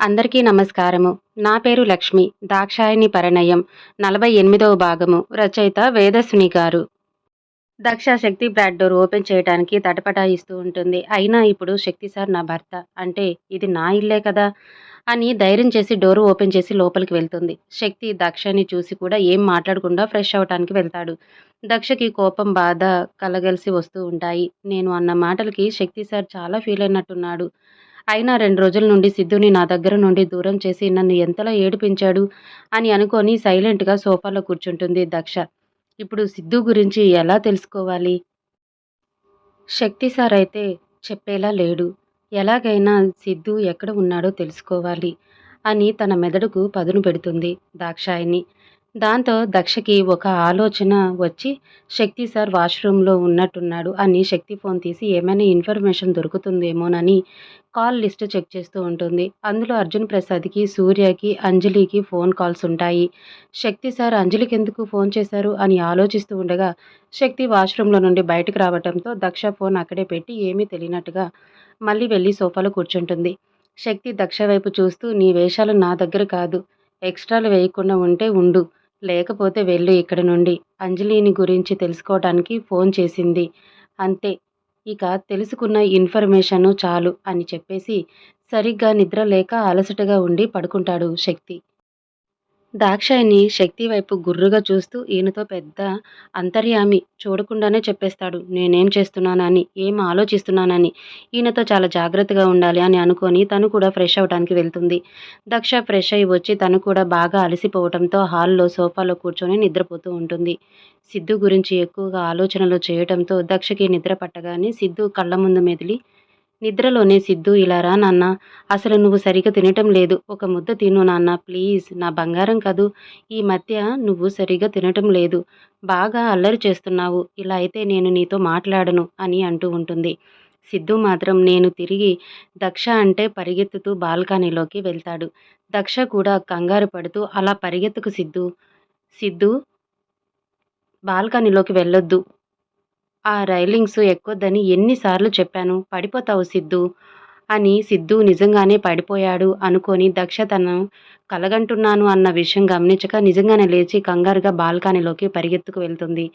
అందరికీ నమస్కారము. నా పేరు లక్ష్మి. దాక్షాయణి పరిణయం నలభై ఎనిమిదవ భాగము. రచయిత వేదస్విని గారు. Daksha Shakti broad door open చేయడానికి తటపటాయిస్తూ ఉంటుంది. అయినా ఇప్పుడు శక్తి సార్ నా భర్త. అంటే ఇది నా ఇల్లే కదా? అని ధైర్యం చేసి డోరు ఓపెన్ చేసి లోపలికి వెళ్తుంది. శక్తి దక్షని చూసి కూడా ఏం మాట్లాడకుండా ఫ్రెష్ అవటానికి వెళ్తాడు. దక్షకి కోపం బాధ కలగలిసి వస్తూ ఉంటాయి. నేను అన్న మాటలకి శక్తి సార్ చాలా ఫీల్ అయినట్టున్నాడు. అయినా రెండు రోజుల నుండి సిద్ధుని నా దగ్గర నుండి దూరం చేసి నన్ను ఎంతలా ఏడిపించాడు అని అనుకొని సైలెంట్గా సోఫాలో కూర్చుంటుంది దక్ష. ఇప్పుడు సిద్ధు గురించి ఎలా తెలుసుకోవాలి? శక్తి సార్ అయితే చెప్పేలా లేడు. ఎలాగైనా సిద్ధు ఎక్కడ ఉన్నాడో తెలుసుకోవాలి అని తన మెదడుకు పదును పెడుతుంది దాక్షాయిని దాంతో దక్షకి ఒక ఆలోచన వచ్చి శక్తి సార్ వాష్రూమ్లో ఉన్నట్టున్నాడు. అని శక్తి ఫోన్ తీసి ఏమైనా ఇన్ఫర్మేషన్ దొరుకుతుందేమోనని కాల్ లిస్ట్ చెక్ చేస్తూ ఉంటుంది. అందులో అర్జున్ ప్రసాద్కి సూర్యకి అంజలికి ఫోన్ కాల్స్ ఉంటాయి. శక్తి సార్ అంజలికి ఎందుకు ఫోన్ చేశారు? అని ఆలోచిస్తూ ఉండగా శక్తి వాష్రూమ్లో నుండి బయటకు రావడంతో దక్ష ఫోన్ అక్కడే పెట్టి ఏమీ తెలియనట్టుగా మళ్ళీ వెళ్ళి సోఫాలో కూర్చుంటుంది. శక్తి దక్ష వైపు చూస్తూ నీ వేషాలు నా దగ్గర కాదు. ఎక్స్ట్రాలు వేయకుండా ఉంటే ఉండు. లేకపోతే వెళ్ళు ఇక్కడ నుండి. అంజలిని గురించి తెలుసుకోవడానికి ఫోన్ చేసింది. అంతే. ఇక తెలుసుకున్న ఇన్ఫర్మేషను చాలు అని చెప్పేసి సరిగ్గా నిద్ర లేక అలసటగా ఉండి పడుకుంటాడు శక్తి. దాక్షాయిని శక్తి వైపు గుర్రుగా చూస్తూ ఈయనతో పెద్ద అంతర్యామి చూడకుండానే చెప్పేస్తాడు నేనేం చేస్తున్నానని ఏం ఆలోచిస్తున్నానని ఈయనతో చాలా జాగ్రత్తగా ఉండాలి అని అనుకొని తను కూడా ఫ్రెష్ అవడానికి వెళ్తుంది. దక్ష ఫ్రెష్ అయి వచ్చి తను కూడా బాగా అలసిపోవడంతో హాల్లో సోఫాలో కూర్చొని నిద్రపోతూ ఉంటుంది. సిద్ధు గురించి ఎక్కువగా ఆలోచనలు చేయటంతో దక్షకి నిద్ర పట్టగానే సిద్ధు కళ్ళ ముందు మెదిలి నిద్రలోనే సిద్ధు ఇలా రా నాన్న. అసలు నువ్వు సరిగ్గా తినటం లేదు. ఒక ముద్ద తిను నాన్న. ప్లీజ్. నా బంగారం కదూ. ఈ మధ్య నువ్వు సరిగా తినటం లేదు. బాగా అల్లరి చేస్తున్నావు. ఇలా అయితే నేను నీతో మాట్లాడను అని అంటూ ఉంటుంది. సిద్ధు మాత్రం నేను తిరిగి దక్ష అంటే పరిగెత్తుతూ బాల్కనీలోకి వెళ్తాడు. దక్ష కూడా కంగారు పడుతూ అలా పరిగెత్తుకు సిద్ధు. సిద్ధు బాల్కనీలోకి వెళ్ళొద్దు. ఆ రైలింగ్స్ ఎక్కొద్దని ఎన్నిసార్లు చెప్పాను. పడిపోతావు సిద్ధు అని సిద్ధు నిజంగానే పడిపోయాడు అనుకొని దక్ష తను కలగంటున్నాను అన్న విషయం గమనించక నిజంగానే లేచి కంగారుగా బాల్కనీలోకి పరిగెత్తుకు వెళ్తుంది.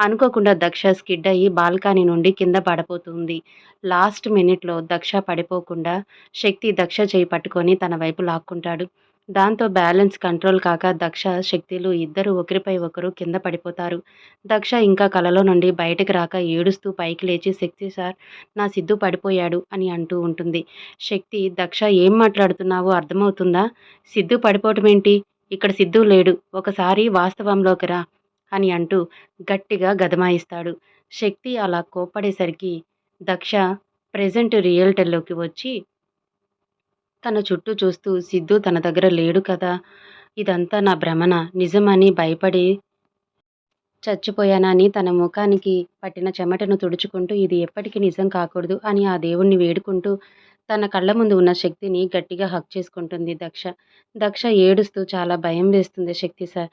అనుకోకుండా దక్ష స్కిడ్ అయ్యి బాల్కనీ నుండి కింద పడిపోతుంది లాస్ట్ మినిట్లో దక్ష పడిపోకుండా శక్తి దక్ష చేయి పట్టుకొని తన వైపు లాక్కుంటాడు. దాంతో బ్యాలెన్స్ కంట్రోల్ కాక దక్ష శక్తిలు ఇద్దరు ఒకరిపై ఒకరు కింద పడిపోతారు. దక్ష ఇంకా కలలో నుండి బయటకు రాక ఏడుస్తూ పైకి లేచి శక్తి సార్ నా సిద్ధు పడిపోయాడు అని అంటూ ఉంటుంది. శక్తి దక్ష ఏం మాట్లాడుతున్నావో అర్థమవుతుందా? సిద్ధు పడిపోవటం ఏంటి ఇక్కడ సిద్ధు లేడు. ఒకసారి వాస్తవంలోకి రా అని అంటూ గట్టిగా గదమాయిస్తాడు. శక్తి అలా కోప్పడేసరికి దక్ష ప్రజెంట్ రియల్టర్లోకి వచ్చి తన చుట్టూ చూస్తూ సిద్ధు తన దగ్గర లేడు కదా ఇదంతా నా భ్రమణ నిజమని భయపడి చచ్చిపోయానని తన ముఖానికి పట్టిన చెమటను తుడుచుకుంటూ ఇది ఎప్పటికీ నిజం కాకూడదు అని ఆ దేవుణ్ణి వేడుకుంటూ తన కళ్ళ ముందు ఉన్న శక్తిని గట్టిగా హక్ చేసుకుంటుంది దక్ష. దక్ష ఏడుస్తూ చాలా భయం వేస్తుంది శక్తి సార్.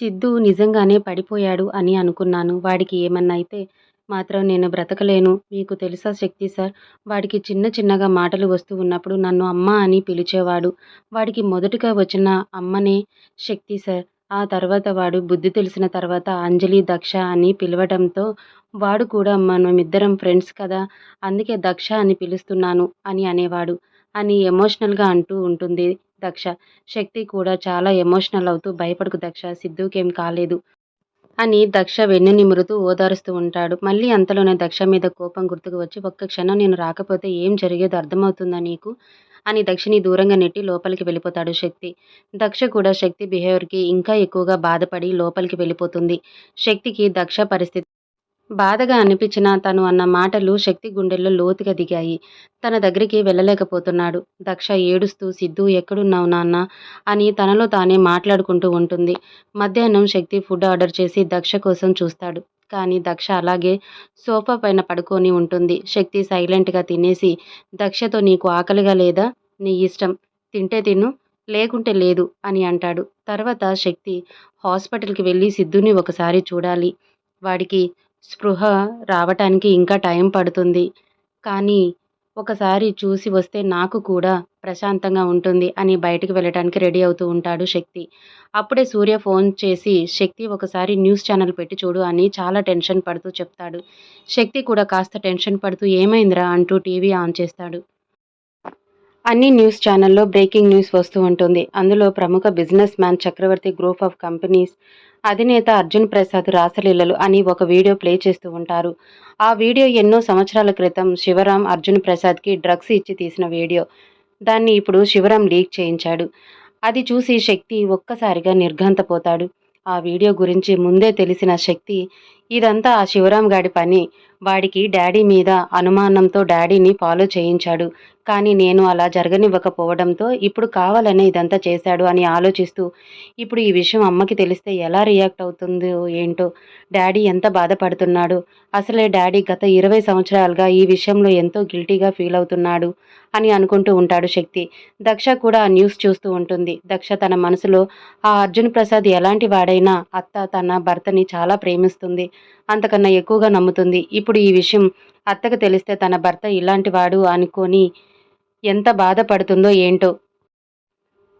సిద్ధు నిజంగానే పడిపోయాడు అని అనుకున్నాను. వాడికి ఏమన్నా అయితే మాత్రం నేను బ్రతకలేను. మీకు తెలుసా శక్తి సార్? వాడికి చిన్న చిన్నగా మాటలు వస్తూ ఉన్నప్పుడు నన్ను అమ్మ అని పిలిచేవాడు. వాడికి మొదటగా వచ్చిన అమ్మనే శక్తి సార్. ఆ తర్వాత వాడు బుద్ధి తెలిసిన తర్వాత అంజలి దక్ష అని పిలవడంతో వాడు కూడా మనమిద్దరం ఫ్రెండ్స్ కదా అందుకే దక్ష అని పిలుస్తున్నాను అని అనేవాడు. అని ఎమోషనల్గా అంటూ ఉంటుంది దక్ష. శక్తి కూడా చాలా ఎమోషనల్ అవుతూ భయపడకు దక్ష. సిద్ధుకేం కాలేదు. అని దక్ష వెన్ను నిమురుతూ ఓదారుస్తూ ఉంటాడు. మళ్ళీ అంతలోనే దక్ష మీద కోపం గుర్తుకు వచ్చి ఒక్క క్షణం నేను రాకపోతే ఏం జరిగేదో అర్థమవుతుందా నీకు? అని దక్షిని దూరంగా నెట్టి లోపలికి వెళ్ళిపోతాడు శక్తి. దక్ష కూడా శక్తి బిహేవియర్కి ఇంకా ఎక్కువగా బాధపడి లోపలికి వెళ్ళిపోతుంది. శక్తికి దక్ష పరిస్థితి బాధగా అనిపించిన తను అన్న మాటలు శక్తి గుండెల్లో లోతుగా దిగాయి. తన దగ్గరికి వెళ్ళలేకపోతున్నాడు. దక్ష ఏడుస్తూ సిద్ధు ఎక్కడున్నావు నాన్న? అని తనలో తానే మాట్లాడుకుంటూ ఉంటుంది. మధ్యాహ్నం శక్తి ఫుడ్ ఆర్డర్ చేసి దక్ష కోసం చూస్తాడు. కానీ దక్ష అలాగే సోఫా పైన పడుకొని ఉంటుంది. శక్తి సైలెంట్గా తినేసి దక్షతో నీకు ఆకలిగా లేదా? నీ ఇష్టం. తింటే తిను లేకుంటే లేదు అని అంటాడు. తర్వాత శక్తి హాస్పిటల్కి వెళ్ళి సిద్ధుని ఒకసారి చూడాలి. వాడికి స్పృహ రావటానికి ఇంకా టైం పడుతుంది. కానీ ఒకసారి చూసి వస్తే నాకు కూడా ప్రశాంతంగా ఉంటుంది అని బయటకు వెళ్ళటానికి రెడీ అవుతూ ఉంటాడు శక్తి. అప్పుడే సూర్య ఫోన్ చేసి శక్తి ఒకసారి న్యూస్ ఛానల్ పెట్టి చూడు అని చాలా టెన్షన్ పడుతూ చెప్తాడు. శక్తి కూడా కాస్త టెన్షన్ పడుతూ ఏమైందిరా? అంటూ టీవీ ఆన్ చేస్తాడు. అన్ని న్యూస్ ఛానల్లో బ్రేకింగ్ న్యూస్ వస్తూ ఉంటుంది. అందులో ప్రముఖ businessman Chakravarthi group of companies అధినేత అర్జున్ ప్రసాద్ రాసలీలలు అని ఒక వీడియో ప్లే చేస్తూ ఉంటారు. ఆ వీడియో ఎన్నో సంవత్సరాల క్రితం శివరాం అర్జున్ ప్రసాద్కి డ్రగ్స్ ఇచ్చి తీసిన వీడియో. దాన్ని ఇప్పుడు శివరాం లీక్ చేయించాడు. అది చూసి శక్తి ఒక్కసారిగా నిర్ఘాంతపోతాడు. ఆ వీడియో గురించి ముందే తెలిసిన శక్తి ఇదంతా ఆ శివరాం గాడి పని. వాడికి డాడీ మీద అనుమానంతో డాడీని ఫాలో చేయించాడు. కానీ నేను అలా జరగనివ్వకపోవడంతో ఇప్పుడు కావాలనే ఇదంతా చేశాడు అని ఆలోచిస్తూ ఇప్పుడు ఈ విషయం అమ్మకి తెలిస్తే ఎలా రియాక్ట్ అవుతుందో ఏంటో? డాడీ ఎంత బాధపడుతున్నాడు? అసలే డాడీ గత ఇరవై సంవత్సరాలుగా ఈ విషయంలో ఎంతో గిల్టీగా ఫీల్ అవుతున్నాడు అని అనుకుంటూ ఉంటాడు శక్తి. దక్ష కూడా ఆ న్యూస్ చూస్తూ ఉంటుంది. దక్ష తన మనసులో ఆ అర్జున్ ప్రసాద్ ఎలాంటి వాడైనా అత్త తన భర్తని చాలా ప్రేమిస్తుంది. అంతకన్నా ఎక్కువగా నమ్ముతుంది. ఇప్పుడు ఈ విషయం అత్తకు తెలిస్తే తన భర్త ఇలాంటి వాడు అనుకొని ఎంత బాధపడుతుందో ఏంటో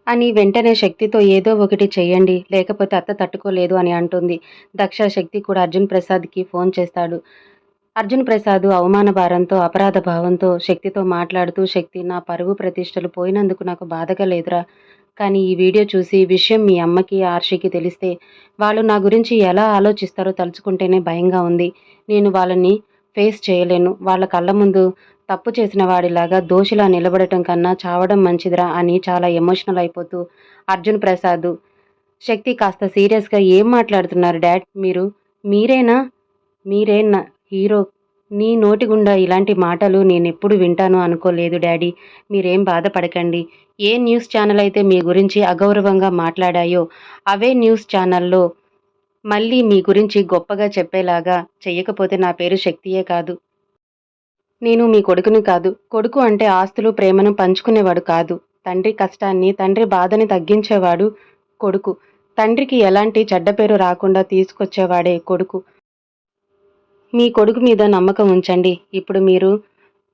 అని వెంటనే శక్తితో ఏదో ఒకటి చేయండి లేకపోతే అత్త తట్టుకోలేదు అని అంటుంది. దక్ష శక్తి కూడా అర్జున్ ప్రసాద్కి ఫోన్ చేస్తాడు. అర్జున్ ప్రసాద్ అవమాన భారంతో అపరాధ భావంతో శక్తితో మాట్లాడుతూ శక్తి నా పరువు ప్రతిష్టలు పోయినందుకు నాకు బాధగా లేదురా. కానీ ఈ వీడియో చూసి విషయం మీ అమ్మకి ఆర్షికి తెలిస్తే వాళ్ళు నా గురించి ఎలా ఆలోచిస్తారో తలుచుకుంటేనే భయంగా ఉంది. నేను వాళ్ళని ఫేస్ చేయలేను. వాళ్ళ కళ్ళ ముందు తప్పు చేసిన వాడిలాగా దోషిలా నిలబడటం కన్నా చావడం మంచిదిరా అని చాలా ఎమోషనల్ అయిపోతూ అర్జున్ ప్రసాద్ శక్తి కాస్త సీరియస్గా ఏం మాట్లాడుతున్నారు డాడ్? మీరు మీరేనా? మీరే నా హీరో నీ నోటి గుండా ఇలాంటి మాటలు నేను ఎప్పుడు వింటాను అనుకోలేదు డాడీ. మీరేం బాధపడకండి. ఏ న్యూస్ ఛానల్ అయితే మీ గురించి అగౌరవంగా మాట్లాడాయో అవే న్యూస్ ఛానల్లో మళ్ళీ మీ గురించి గొప్పగా చెప్పేలాగా చెయ్యకపోతే నా పేరు శక్తియే కాదు. నేను మీ కొడుకుని కాదు. కొడుకు అంటే ఆస్తులు ప్రేమను పంచుకునేవాడు కాదు. తండ్రి కష్టాన్ని తండ్రి బాధని తగ్గించేవాడు కొడుకు. తండ్రికి ఎలాంటి చెడ్డ పేరు రాకుండా తీసుకొచ్చేవాడే కొడుకు. మీ కొడుకు మీద నమ్మకం ఉంచండి. ఇప్పుడు మీరు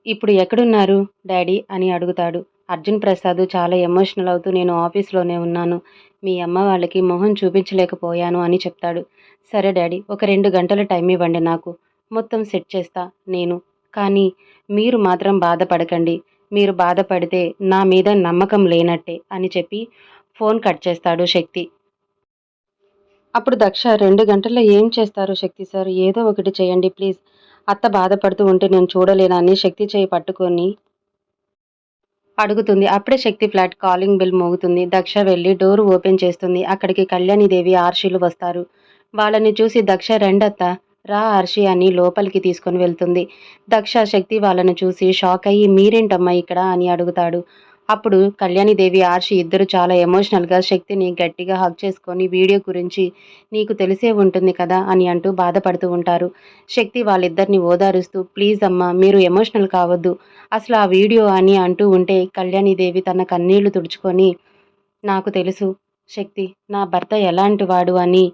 ఇప్పుడు ఎక్కడున్నారు డాడీ? అని అడుగుతాడు. అర్జున్ ప్రసాద్ చాలా ఎమోషనల్ అవుతూ నేను ఆఫీస్లోనే ఉన్నాను. మీ అమ్మ వాళ్ళకి మొహం చూపించలేకపోయాను అని చెప్తాడు. సరే డాడీ ఒక రెండు గంటల టైం ఇవ్వండి నాకు. మొత్తం సెట్ చేస్తా నేను. కానీ మీరు మాత్రం బాధపడకండి. మీరు బాధపడితే నా మీద నమ్మకం లేనట్టే అని చెప్పి ఫోన్ కట్ చేస్తాడు శక్తి. అప్పుడు దక్ష రెండు గంటల్లో ఏం చేస్తారు శక్తి సార్? ఏదో ఒకటి చేయండి ప్లీజ్. అత్త బాధపడుతూ ఉంటే నేను చూడలేనని శక్తి చేయి పట్టుకొని అడుగుతుంది. అప్పుడే శక్తి ఫ్లాట్ కాలింగ్ బిల్ మోగుతుంది. దక్ష వెళ్ళి డోర్ ఓపెన్ చేస్తుంది. అక్కడికి కళ్యాణిదేవి ఆర్షీలు వస్తారు. వాళ్ళని చూసి దక్ష రెండత్త రా ఆర్షి అని లోపలికి తీసుకొని వెళ్తుంది. దక్ష శక్తి వాళ్ళను చూసి షాక్ అయ్యి మీరేంటమ్మా ఇక్కడ? అని అడుగుతాడు. అప్పుడు కళ్యాణిదేవి ఆర్షి ఇద్దరు చాలా ఎమోషనల్గా శక్తిని గట్టిగా హక్ చేసుకొని వీడియో గురించి నీకు తెలిసే ఉంటుంది కదా అని అంటూ బాధపడుతూ ఉంటారు. శక్తి వాళ్ళిద్దరిని ఓదారుస్తూ ప్లీజ్ అమ్మా మీరు ఎమోషనల్ కావద్దు. అసలు ఆ వీడియో అని అంటూ ఉంటే కళ్యాణిదేవి తన కన్నీళ్ళు తుడుచుకొని నాకు తెలుసు శక్తి నా భర్త ఎలాంటి వాడు అని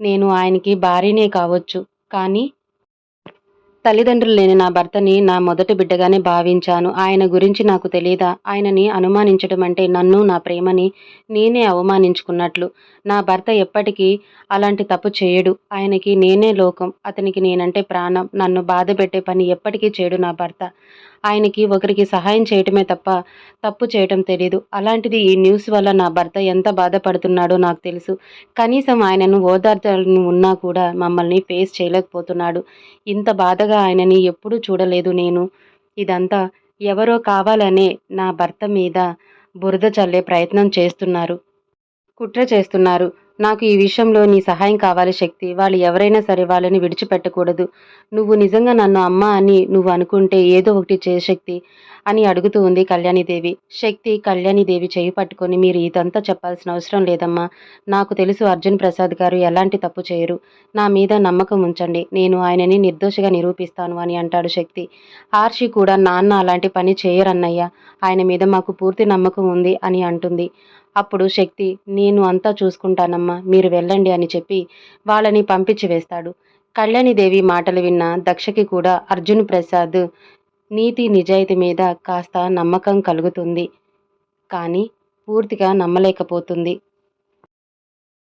నేను ఆయనకి భార్యనే కావచ్చు. కానీ తల్లిదండ్రులు లేని నా భర్తని నా మొదటి బిడ్డగానే భావించాను. ఆయన గురించి నాకు తెలియదా ఆయనని అనుమానించడం అంటే నన్ను నా ప్రేమని నేనే అవమానించుకున్నట్లు. నా భర్త ఎప్పటికీ అలాంటి తప్పు చేయడు. ఆయనకి నేనే లోకం. అతనికి నేనంటే ప్రాణం. నన్ను బాధ పెట్టే పని ఎప్పటికీ చేయడు నా భర్త. ఆయనకి ఒకరికి సహాయం చేయటమే తప్ప తప్పు చేయటం తెలియదు అలాంటిది ఈ న్యూస్ వల్ల నా భర్త ఎంత బాధపడుతున్నాడో నాకు తెలుసు. కనీసం ఆయనను ఓదార్చాలని ఉన్నా కూడా మమ్మల్ని ఫేస్ చేయలేకపోతున్నాడు. ఇంత బాధగా ఆయనని ఎప్పుడూ చూడలేదు నేను. ఇదంతా ఎవరో కావాలనే నా భర్త మీద బురద చల్లే ప్రయత్నం చేస్తున్నారు. కుట్ర చేస్తున్నారు. నాకు ఈ విషయంలో నీ సహాయం కావాలి శక్తి. వాళ్ళు ఎవరైనా సరే వాళ్ళని విడిచిపెట్టకూడదు. నువ్వు నిజంగా నన్ను అమ్మ అని నువ్వు అనుకుంటే ఏదో ఒకటి చే శక్తి అని అడుగుతూ ఉంది కళ్యాణిదేవి. శక్తి కళ్యాణిదేవి చేయి పట్టుకొని మీరు ఇదంతా చెప్పాల్సిన అవసరం లేదమ్మా. నాకు తెలుసు అర్జున్ ప్రసాద్ గారు ఎలాంటి తప్పు చేయరు. నా మీద నమ్మకం ఉంచండి. నేను ఆయనని నిర్దోషిగా నిరూపిస్తాను అని అంటాడు శక్తి. ఆర్షి కూడా నాన్న అలాంటి పని చేయరన్నయ్య. ఆయన మీద మాకు పూర్తి నమ్మకం ఉంది అని అంటుంది. అప్పుడు శక్తి నేను అంతా చూసుకుంటానమ్మా మీరు వెళ్ళండి అని చెప్పి వాళ్ళని పంపించి వేస్తాడు. కళ్యాణిదేవి మాటలు విన్న దక్షకి కూడా అర్జున్ ప్రసాద్ నీతి నిజాయితీ మీద కాస్త నమ్మకం కలుగుతుంది. కానీ పూర్తిగా నమ్మలేకపోతుంది.